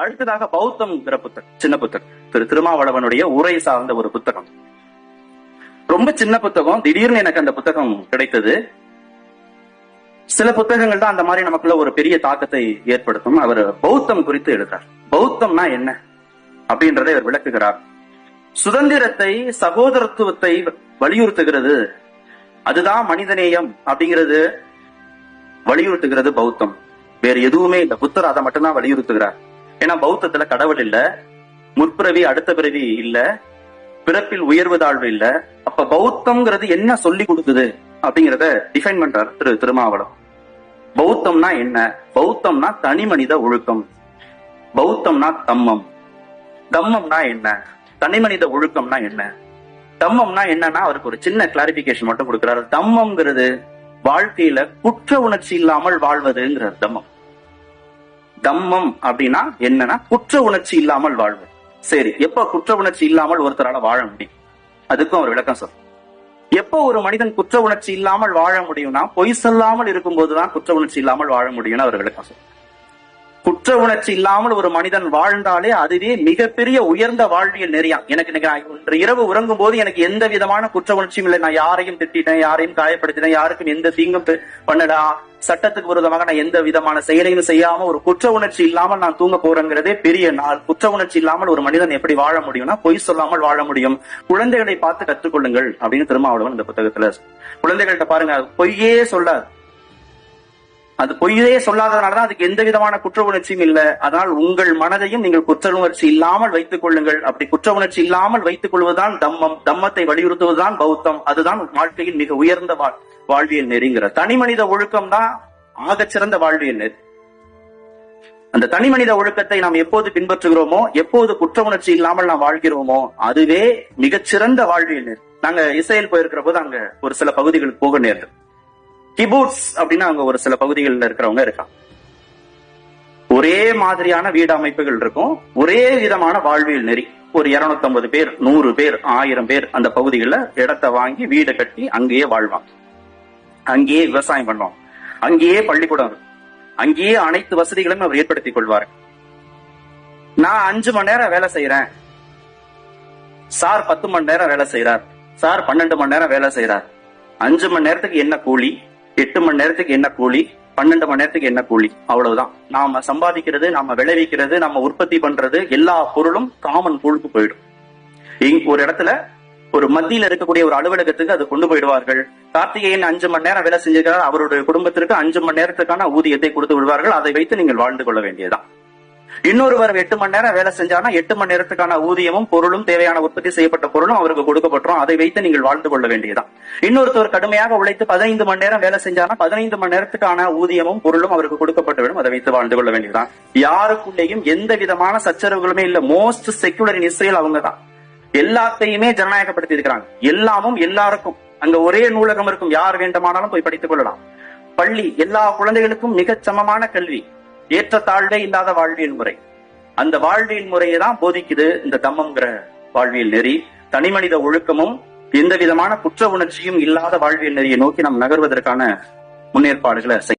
அடுத்ததாக பௌத்தம்ங்கிற புத்தகம் சின்ன புத்தகம். திரு திருமாவளவனுடைய உரை சார்ந்த ஒரு புத்தகம். ரொம்ப சின்ன புத்தகம். திடீர்னு எனக்கு அந்த புத்தகம் கிடைத்தது. சில புத்தகங்கள் தான் அந்த மாதிரி நமக்குள்ள ஒரு பெரிய தாக்கத்தை ஏற்படுத்தும். அவர் பௌத்தம் குறித்து எழுதுறார். பௌத்தம்னா என்ன? அப்படின்றதை அவர் விளக்குகிறார். சுதந்திரத்தை சகோதரத்துவத்தை வலியுறுத்துகிறது. அதுதான் மனிதநேயம் அப்படிங்கிறது வலியுறுத்துகிறது பௌத்தம். வேற எதுவுமே இல்ல. புத்தர் அதை மட்டும்தான் வலியுறுத்துகிறார். ஏன்னா பௌத்தத்துல கடவுள் இல்ல முற்பிறவி அடுத்த பிறவி இல்ல பிறப்பில் உயர்வு தாழ்வு இல்ல. அப்ப பௌத்தம்ங்கிறது என்ன சொல்லி கொடுக்குது அப்படிங்கறத டிஃபைன் பண்றாரு திரு திருமாவளம் பௌத்தம்னா என்ன? பௌத்தம்னா தனி மனித ஒழுக்கம். பௌத்தம்னா தம்மம். தம்மம்னா என்ன? தனி மனித ஒழுக்கம்னா என்ன? தம்மம்னா என்னன்னா அவருக்கு ஒரு சின்ன கிளாரிபிகேஷன் மட்டும் கொடுக்கிறாரு. தம்மம்ங்கிறது வாழ்க்கையில குற்ற உணர்ச்சி இல்லாமல் வாழ்வதுங்கிறார் தம்மம். தம்மம் அப்படின்னா என்னன்னா குற்ற உணர்ச்சி இல்லாமல் வாழ்வு சரி எப்ப குற்ற உணர்ச்சி இல்லாமல் ஒருத்தரால வாழ முடியும்? அதுக்கும் அவர் விளக்கம் சொல்ற எப்போ ஒரு மனிதன் குற்ற உணர்ச்சி இல்லாமல் வாழ முடியும்னா பொய் சொல்லாமல் இருக்கும்போதுதான் குற்ற உணர்ச்சி இல்லாமல் வாழ முடியும்னு அவர் விளக்கம் சொல்ற குற்ற உணர்ச்சி இல்லாமல் ஒரு மனிதன் வாழ்ந்தாலே அதுவே மிகப்பெரிய உயர்ந்த வாழ்வியல் நெறியா. எனக்கு இன்னைக்கு இரவு உறங்கும் போது எனக்கு எந்த விதமான குற்ற உணர்ச்சியும் இல்லை. நான் யாரையும் திட்டேன் யாரையும் காயப்படுத்தினேன் யாருக்கும் எந்த தீங்கும் பண்ணடா சட்டத்துக்கு விரோதமாக நான் எந்த விதமான செயலையும் செய்யாம ஒரு குற்ற உணர்ச்சி இல்லாமல் நான் தூங்க போறேங்கிறதே பெரிய நாள். குற்ற உணர்ச்சி இல்லாமல் ஒரு மனிதன் எப்படி வாழ முடியும்னா பொய் சொல்லாமல் வாழ முடியும். குழந்தைகளை பார்த்து கற்றுக்கொள்ளுங்கள் அப்படின்னு திருமாவளவன் இந்த புத்தகத்துல குழந்தைகள்கிட்ட பாருங்க பொய்யே சொல்லாது. அது பொய்யே சொல்லாததுனாலதான் அதுக்கு எந்த விதமான குற்ற உணர்ச்சியும் இல்ல. அதனால் உங்கள் மனதையும் நீங்கள் குற்ற உணர்ச்சி இல்லாமல் வைத்துக் கொள்ளுங்கள். அப்படி குற்ற உணர்ச்சி இல்லாமல் வைத்துக் கொள்வதுதான் தம்மம். தம்மத்தை வலியுறுத்துவதுதான் பௌத்தம். அதுதான் வாழ்க்கையின் மிக உயர்ந்த வாழ்- வாழ்வியல் நெறிங்கிற. தனி மனித ஒழுக்கம் தான் ஆகச்சிறந்த வாழ்வியல் நெறி. அந்த தனி மனித ஒழுக்கத்தை நாம் எப்போது பின்பற்றுகிறோமோ எப்போது குற்ற உணர்ச்சி இல்லாமல் நாம் வாழ்கிறோமோ அதுவே மிகச்சிறந்த வாழ்வியல் நெறி. நாங்க இஸ்ரேல் போயிருக்கிற போது அங்க ஒரு சில பகுதிகளுக்கு போக நேர்ந்தது. கிபூட்ஸ் அப்படின்னு அவங்க ஒரு சில பகுதிகளில் இருக்கிறவங்க இருக்காங்க. ஒரே மாதிரியான வீடு அமைப்புகள் இருக்கும். ஒரே விதமான வாழ்வியல் நெறி. ஒரு 250 பேர் நூறு பேர் ஆயிரம் பேர் அந்த பகுதிகளில் இடத்தை வாங்கி வீடு கட்டி அங்கேயே வாழ்வாங்க. அங்கேயே விவசாயம் பண்ணுவாங்க. அங்கேயே பள்ளிக்கூடம் அங்கேயே அனைத்து வசதிகளையும் அவர் ஏற்படுத்திக் கொள்வார். நான் அஞ்சு மணி நேரம் வேலை செய்யறேன் சார் பத்து மணி நேரம் வேலை செய்யறார் சார் பன்னெண்டு மணி நேரம் வேலை செய்யறார் அஞ்சு மணி நேரத்துக்கு என்ன கூலி? எட்டு மணி நேரத்துக்கு என்ன கூலி? பன்னெண்டு மணி நேரத்துக்கு என்ன கூலி? அவ்வளவுதான். நாம சம்பாதிக்கிறது நாம விளைவிக்கிறது நம்ம உற்பத்தி பண்றது எல்லா பொருளும் காமன் பூலுக்கு போயிடும். இங்க ஒரு இடத்துல ஒரு மத்தியில இருக்கக்கூடிய ஒரு அலுவலகத்துக்கு அது கொண்டு போயிடுவார்கள். கார்த்திகேயன் அஞ்சு மணி நேரம் வேலை செஞ்சிருக்கிறார். அவருடைய குடும்பத்திற்கு அஞ்சு மணி நேரத்துக்கான ஊதியத்தை கொடுத்து விடுவார்கள். அதை வைத்து நீங்கள் வாழ்ந்து கொள்ள வேண்டியதுதான். இன்னொருவர் எட்டு மணி நேரம் வேலை செஞ்சானா எட்டு மணி நேரத்துக்கான ஊதியமும் பொருளும் தேவையான உற்பத்தி செய்யப்பட்ட பொருளும் அவருக்கு கொடுக்கப்பட்டோம் அதை வைத்து நீங்கள் வாழ்ந்து கொள்ள வேண்டியதான் இன்னொருத்தவர் கடுமையாக உழைத்து பதினைந்து மணி நேரம் வேலை செஞ்சானா பதினைந்து மணி நேரத்துக்கான ஊதியமும் பொருளும் அவருக்கு கொடுக்கப்பட்டுவிடும். அதை வைத்து வாழ்ந்து கொள்ள வேண்டியதான் யாருக்குள்ளேயும் எந்த விதமான சச்சரவுகளுமே இல்ல. மோஸ்ட் செக்குலர் இன் இஸ்ரேல் அவங்க தான் எல்லாத்தையுமே ஜனநாயகப்படுத்தி இருக்கிறாங்க. எல்லாமும் எல்லாருக்கும். அங்க ஒரே நூலகம் இருக்கும். யார் வேண்டுமானாலும் போய் படித்துக் கொள்ளலாம். பள்ளி எல்லா குழந்தைகளுக்கும் மிகச் சமமான கல்வி. ஏற்றத்தாழ்வே இல்லாத வாழ்வியல் முறை. அந்த வாழ்வியல் முறையை தான் போதிக்குது இந்த தம்மம்ங்கிற வாழ்வியல் நெறி. தனிமனித ஒழுக்கமும் எந்த விதமான குற்ற உணர்ச்சியும் இல்லாத வாழ்வியல் நெறியை நோக்கி நாம் நகர்வதற்கான முன்னேற்பாடுகளை செய்ய